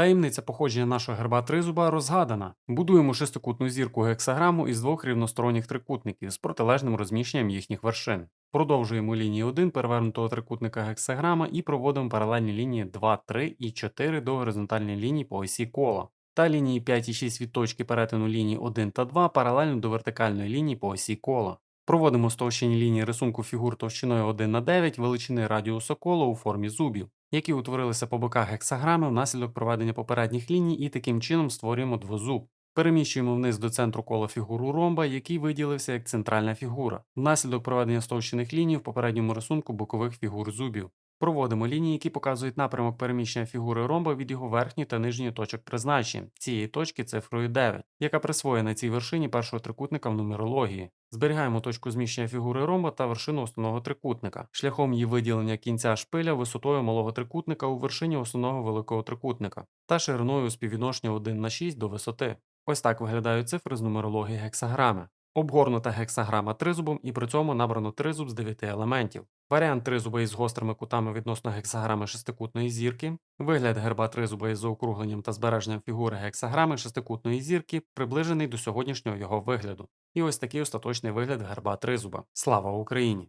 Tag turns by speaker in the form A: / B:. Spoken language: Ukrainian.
A: Таємниця походження нашого герба тризуба розгадана. Будуємо шестикутну зірку гексаграму із двох рівносторонніх трикутників з протилежним розміщенням їхніх вершин. Продовжуємо лінії 1 перевернутого трикутника гексаграма і проводимо паралельні лінії 2, 3 і 4 до горизонтальної лінії по осі кола. Та лінії 5 і 6 від точки перетину ліній 1 та 2 паралельно до вертикальної лінії по осі кола. Проводимо стовщені лінії рисунку фігур товщиною 1 на 9 величини радіуса кола у формі зубів, які утворилися по боках гексаграми внаслідок проведення попередніх ліній і таким чином створюємо двозуб. Переміщуємо вниз до центру кола фігуру ромба, який виділився як центральна фігура, внаслідок проведення стовщених ліній в попередньому рисунку бокових фігур зубів. Проводимо лінії, які показують напрямок переміщення фігури ромба від його верхньої та нижньої точок призначення, цієї точки цифрою 9, яка присвоєна цій вершині першого трикутника в нумерології. Зберігаємо точку зміщення фігури ромба та вершину основного трикутника, шляхом її виділення кінця шпиля висотою малого трикутника у вершині основного великого трикутника та шириною співвідношення 1 на 6 до висоти. Ось так виглядають цифри з нумерології гексаграми. Обгорнута гексаграма тризубом і при цьому набрано тризуб з 9 елементів. Варіант тризуба із гострими кутами відносно гексаграми шестикутної зірки, вигляд герба тризуба із заокругленням та збереженням фігури гексаграми шестикутної зірки, приближений до сьогоднішнього його вигляду. І ось такий остаточний вигляд герба тризуба. Слава Україні!